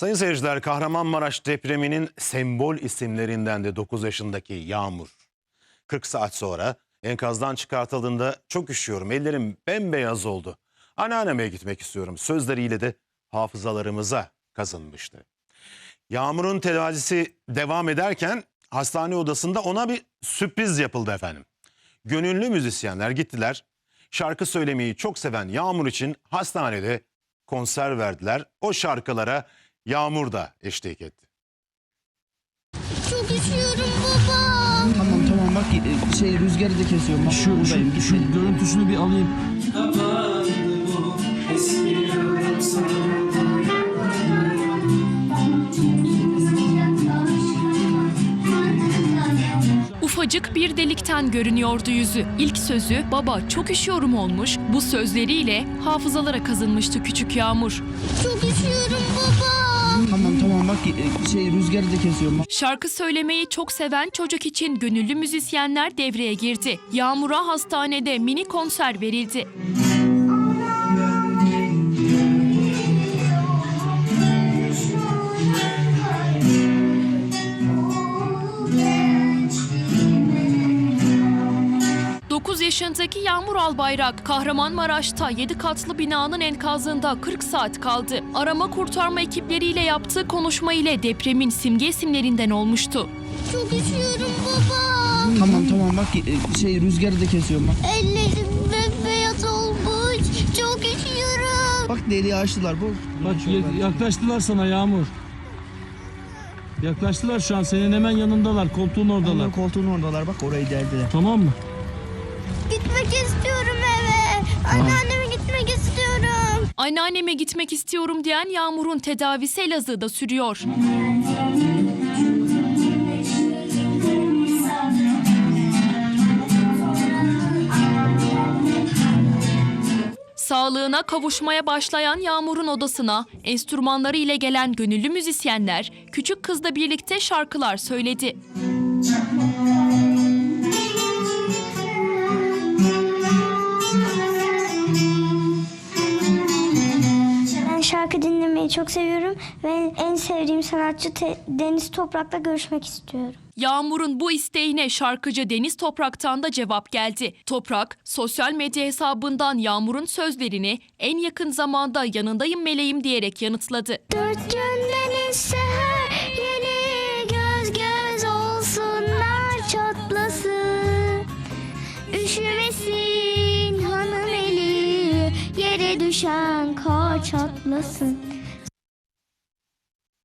Sayın seyirciler Kahramanmaraş depreminin sembol isimlerinden de 9 yaşındaki Yağmur. 40 saat sonra enkazdan çıkartıldığında çok üşüyorum ellerim bembeyaz oldu. Anneanneme gitmek istiyorum sözleriyle de hafızalarımıza kazınmıştı. Yağmur'un tedavisi devam ederken hastane odasında ona bir sürpriz yapıldı efendim. Gönüllü müzisyenler gittiler. Şarkı söylemeyi çok seven Yağmur için hastanede konser verdiler. O şarkılara Yağmur da eşlik etti. Çok üşüyorum baba. Tamam tamam bak e, şey rüzgarı da kesiyorum. Bak, Şu, şu, buradayım, şu gitmeyin. görüntüsünü bir alayım. Ufacık bir delikten görünüyordu yüzü. İlk sözü baba çok üşüyorum olmuş. Bu sözleriyle hafızalara kazınmıştı küçük Yağmur. Çok üşüyorum. Tamam tamam bak e, şey rüzgarı da kesiyorum. Şarkı söylemeyi çok seven çocuk için gönüllü müzisyenler devreye girdi. Yağmur'a hastanede mini konser verildi. Dokuz yaşındaki Yağmur Albayrak Kahramanmaraş'ta 7 katlı binanın enkazında 40 saat kaldı. Arama kurtarma ekipleriyle yaptığı konuşma ile depremin simge isimlerinden olmuştu. Çok üşüyorum baba. tamam tamam bak e, şey rüzgarı da kesiyorum. Bak, Ellerim bembeyaz olmuş. Çok üşüyorum. bak deliği açtılar bu. Bak ya- yaklaştılar sana Yağmur. Yaklaştılar şu an senin hemen yanındalar koltuğun oradalar. Onlar koltuğun oradalar bak orayı deldiler. Tamam mı? Gitmek istiyorum eve. Anneanneme gitmek istiyorum. Anneanneme gitmek istiyorum diyen Yağmur'un tedavisi Elazığ'da sürüyor. Sağlığına kavuşmaya başlayan Yağmur'un odasına enstrümanları ile gelen gönüllü müzisyenler küçük kızla birlikte şarkılar söyledi. Dinlemeyi çok seviyorum ve en sevdiğim sanatçı Te- Deniz Toprak'la görüşmek istiyorum. Yağmur'un bu isteğine şarkıcı Deniz Toprak'tan da cevap geldi. Toprak, sosyal medya hesabından Yağmur'un sözlerini en yakın zamanda yanındayım meleğim diyerek yanıtladı. Dört yönden seher yeni göz göz olsunlar çatlasın. Üşümesin hanım eli yere düşen kar çatlasın.